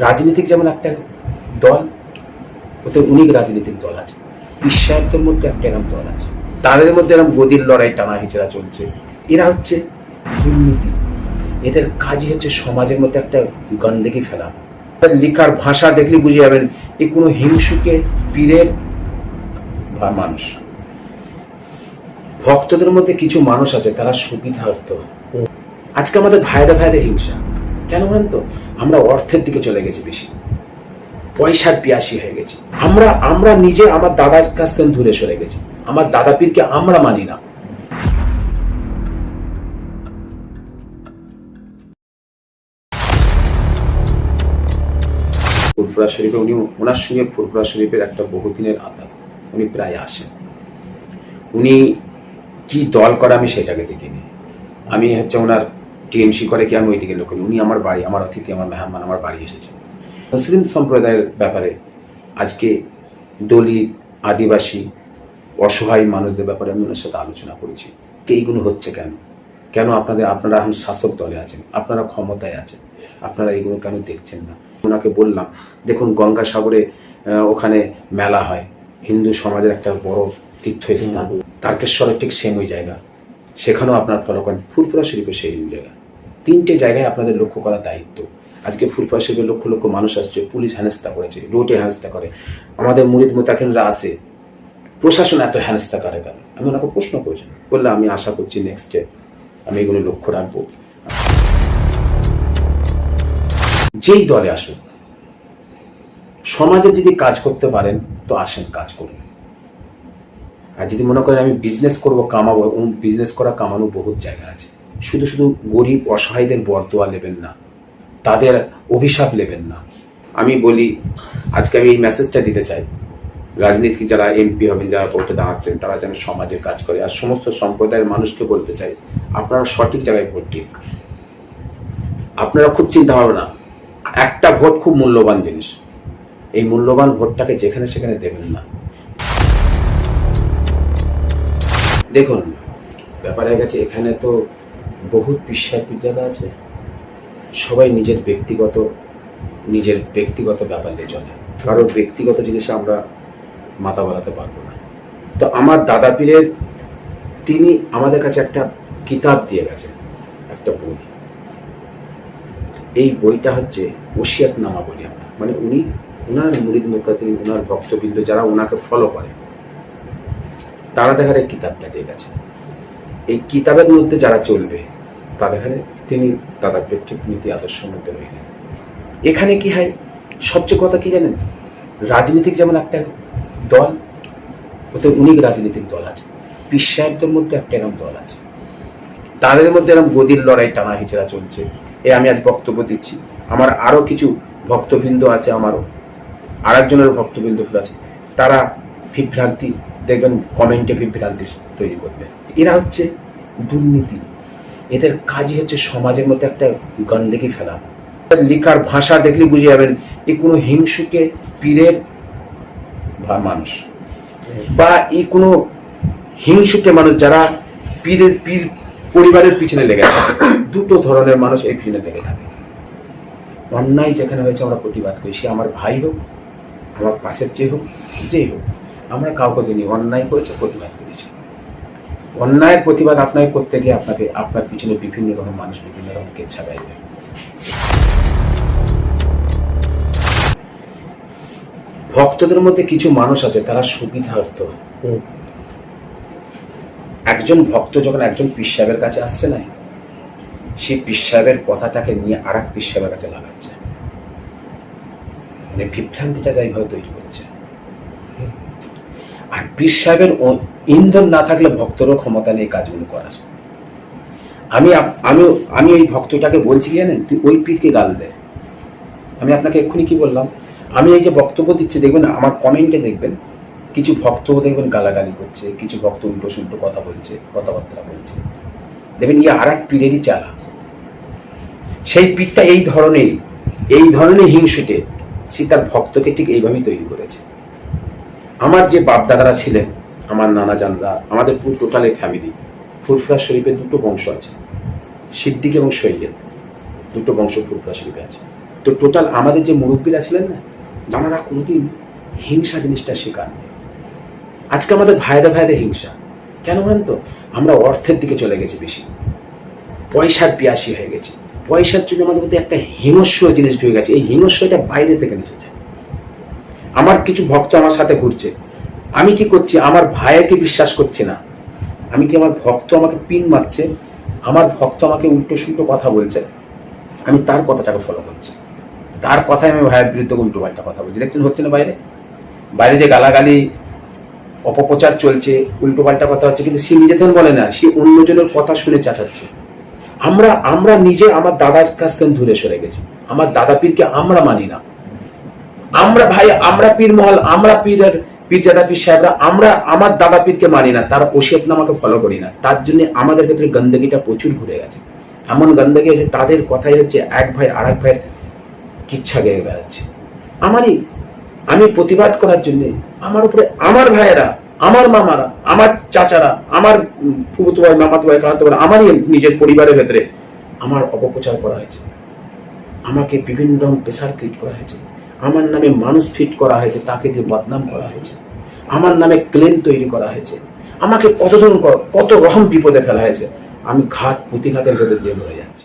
রাজনীতিক যেমন একটা দল, ওতে অনেক রাজনৈতিক দল আছে। বিশ্বায়কদের মধ্যে একটা এরকম দল আছে। তাদের মধ্যে এরকম গদির লড়াই টানা হিচড়া চলছে। এরা হচ্ছে দুর্নীতি। এদের কাজই হচ্ছে সমাজের মধ্যে একটা গন্দেগি ফেলা। তাদের লেখার ভাষা দেখলে বুঝে যাবেন এ কোনো হিংসুকে, পীরের বা মানুষ। ভক্তদের মধ্যে কিছু মানুষ আছে, তারা সুবিধার্থ। আজকে আমাদের ভাইদের ভাইদের হিংসা। কেন বলেন তো? আমরা অর্থের দিকে চলে গেছি বেশি। পয়সার পিয়াসী হয়ে গেছি। আমরা আমরা নিজে আমার দাদার কাছ থেকে দূরে সরে গেছি। আমার দাদা পীরকে আমরা মানি না। ফুরফুরা শরীফে উনি, ওনার সঙ্গে ফুরফুরা শরীফের একটা বহুদিনের আদা উনি প্রায় আসেন। উনি কি দল করে আমি সেটাকে দেখিনি। আমি হচ্ছে ওনার টিএমসি করে কি আমি ওই দিকে লোক উনি আমার বাড়ি আমার অতিথি আমার মেহমান আমার বাড়ি এসেছে। মুসলিম সম্প্রদায়ের ব্যাপারে আজকে দলিত আদিবাসী অসহায় মানুষদের ব্যাপারে আমি ওনার সাথে আলোচনা করেছি। এইগুলো হচ্ছে কেন? কেন আপনাদের আপনারা এখন শাসক দলে আছেন? আপনারা ক্ষমতায় আছেন? আপনারা এগুলো কেন দেখছেন না? ওনাকে বললাম দেখুন গঙ্গাসাগরে ওখানে মেলা হয়। হিন্দু সমাজের একটা বড় তীর্থস্থান। তারকেশ্বরের ঠিক সেম ওই জায়গা। সেখানেও আপনার করেন ফুরফুরা শরীফে সেই জায়গা। তিনটে জায়গায় আপনাদের লক্ষ্য করা দায়িত্ব। আজকে শরীফে লক্ষ লক্ষ মানুষ আসছে, পুলিশ হেনস্থা করেছে, রোডে হেনস্থা করে। আমাদের মুরিদ মোতাকিনরা আসে প্রশাসন এত হেনস্থা করে কেন? আমি ওনাকে প্রশ্ন করেছি। বললে আমি আশা করছি নেক্সট আমি এগুলো লক্ষ্য রাখব। যেই দলে আসুক, সমাজে যদি কাজ করতে পারেন, তো আসেন কাজ করুন। আর যদি মনে করেন আমি বিজনেস করব, কামাবো, এবং বিজনেস করা কামানো বহুত জায়গা আছে। শুধু শুধু গরিব অসহায়দের বরদোয়া নেবেন না, তাদের অভিশাপ নেবেন না। আমি বলি, আজকে আমি এই মেসেজটা দিতে চাই। রাজনীতি যারা এমপি হবেন, যারা ভোটে দাঁড়াচ্ছেন, তারা যেন সমাজের কাজ করে। আর সমস্ত সম্প্রদায়ের মানুষকে বলতে চাই, আপনারা সঠিক জায়গায় ভোট দিন। আপনারা খুব চিন্তা ভাবনা একটা ভোট খুব মূল্যবান জিনিস। এই মূল্যবান ভোটটাকে যেখানে সেখানে দেবেন না। দেখুন, ব্যাপার হয়ে গেছে, এখানে তো বহুত বিশ্বাস পিজ্জাদা আছে। সবাই নিজের ব্যক্তিগত নিজের ব্যক্তিগত ব্যাপার নিয়ে চলে। কারোর ব্যক্তিগত জিনিসে আমরা মাথা বাড়াতে পারব না। তো আমার দাদা পীরের, তিনি আমাদের কাছে একটা কিতাব দিয়ে গেছে একটা বই। এই বইটা হচ্ছে ওসিয়াত নামা বলি আমরা। মানে উনি ওনার মুরিদ মুক্তাদিন ওনার ভক্তবৃন্দ যারা ওনাকে ফলো করে, তারা দেখার এই কিতাবটা দিয়ে গেছে। এই কিতাবের মধ্যে যারা চলবে তাদের তিনি দাদা ঠিক নীতি আদর্শের মধ্যে রইলেন। এখানে কি হয়? সবচেয়ে কথা কি জানেন? রাজনীতিক যেমন একটা দল, ওতে অনেক রাজনৈতিক দল আছে। বিশ্বায়কদের মধ্যে একটা এরকম দল আছে। তাদের মধ্যে এরকম গদির লড়াই টানা হিচড়া চলছে। এ আমি আজ বক্তব্য দিচ্ছি। আমার আরও কিছু ভক্তবৃন্দ আছে আমারও। আর একজনের ভক্তবৃন্দ আছে। তারা বিভ্রান্তি, দেখবেন কমেন্টে বিভ্রান্তি তৈরি করবে। এরা হচ্ছে দুর্নীতি। এদের কাজই হচ্ছে সমাজের মধ্যে একটা গন্দেগি ফেলা। লেখার ভাষা দেখলে বুঝে যাবেন এ কোনো হিংসুকে, পীরের মানুষ, বা এই কোনো হিংসুকে মানুষ যারা পীরের, পীর পরিবারের পিছনে লেগে থাকে। দুটো ধরনের মানুষ এই পিছনে লেগে থাকে। অন্যায় যেখানে হয়েছে আমরা প্রতিবাদ করি, সে আমার ভাই হোক, আমার পাশের যে হোক যেই হোক, আমরা কাউকে দিনই অন্যায় করেছে, প্রতিবাদ করেছি। অন্যায়ের প্রতিবাদ আপনাকে করতে গিয়ে আপনাকে আপনার পিছনে বিভিন্ন রকম মানুষ বিভিন্ন রকম কেচ্ছা গাইবে ভক্তদের মধ্যে কিছু মানুষ আছে তারা সুবিধার্থ। একজন ভক্ত যখন একজন পীর সাহেবের কাছে আসছে না সেই পীর সাহেবের কথাটাকে নিয়ে আর এক পীর সাহেবের কাছে লাগাচ্ছে। মানে বিভ্রান্তিটাকে এইভাবে তৈরি করছে। আর পীর সাহেবের ইন্ধন না থাকলে ভক্তরও ক্ষমতা নেই কাজগুলো করার। আমি আমি আমি ওই ভক্তটাকে বলছি, জানেন? তুই ওই পীরকে গাল দে। আমি আপনাকে এক্ষুনি কি বললাম? আমি এই যে বক্তব্য দিচ্ছি, দেখবেন, আমার কমেন্টে দেখবেন, কিছু ভক্ত দেখবেন গালাগালি করছে, কিছু ভক্ত উল্টো সুল্টো কথা বলছে, কথাবার্তা বলছে। দেখবেন ইয়ে আর এক পীরেরই চালা। সেই পীরটা এই ধরনের এই ধরনের হিংসুটে সে তার ভক্তকে ঠিক এইভাবেই তৈরি করেছে। আমার যে বাপদাদারা ছিলেন আমার নানা জানরা, আমাদের পুরো টোটাল ফ্যামিলি ফুরফুরা শরীফের দুটো বংশ আছে, সিদ্দিক এবং সৈয়দ। দুটো বংশ ফুরফুরা শরীফে আছে। তো টোটাল আমাদের যে মুরব্বীরা ছিলেন না যারা কোনোদিন হিংসা জিনিসটা শেখান আজকে আমাদের ভাইদে ভাইদে হিংসা। কেন বলেন তো? আমরা অর্থের দিকে চলে গেছি বেশি। পয়সার পিয়াসী হয়ে গেছি। পয়সার জন্য আমাদের মধ্যে একটা হিংস্র জিনিস ঢুকে গেছে। এই হিংস্রটা বাইরে থেকে এসেছে আমার কিছু ভক্ত আমার সাথে ঘুরছে। আমি কি করছি? আমার ভাইকে বিশ্বাস করছি না। আমি কি আমার ভক্ত আমাকে পিন মারছে? আমার ভক্ত আমাকে উল্টো সুল্টো কথা বলছে। আমি তার কথাটাকে ফলো করছি। তার কথায় আমি ভাইয়ের বিরুদ্ধে উল্টো পাল্টা কথা বলছি। দেখছেন, হচ্ছে না বাইরে? বাইরে যে গালাগালি, অপপ্রচার চলছে উল্টো পাল্টা কথা হচ্ছে, কিন্তু সে নিজে থেকে বলে না। সে অন্যজনের কথা শুনে চাচাচ্ছে। আমরা আমরা নিজে আমার দাদার কাছ থেকে দূরে সরে গেছি। আমার দাদা পীরকে আমরা মানি না। আমরা ভাই, আমরা পীর মহল আমরা পীরের পীরজাদা পীর সাহেবরা, আমরা আমার দাদা পীরকে মানি না, তার ওসিয়ত নামাকে ফলো করি না। তার জন্য আমাদের ভেতরে গন্দগিটা প্রচুর ঘুরে গেছে। এমন গন্দগি আছে, তাদের কথাই হচ্ছে এক ভাই আর এক ভাইয়ের কিচ্ছা গেয়ে বেড়াচ্ছে। আমারই, আমি প্রতিবাদ করার জন্যে আমার উপরে আমার ভাইয়েরা, আমার মামারা, আমার চাচারা, আমার ফুফুতো ভাই, মামাতো ভাই, খালাতো ভাই, আমারই নিজের পরিবারের ভেতরে আমার অপপ্রচার করা হয়েছে। আমাকে বিভিন্ন রকম প্রেশার ক্রিয়েট করা হয়েছে। আমার নামে মানুষ ফিট করা হয়েছে, তাকে দিয়ে বদনাম করা হয়েছে। আমার নামে ক্লেম তৈরি করা হয়েছে। আমাকে কতজন কত রকম বিপদে ফেলা হয়েছে। আমি ঘাত, প্রতিঘাতের ভেতর দিয়ে মরে যাচ্ছি।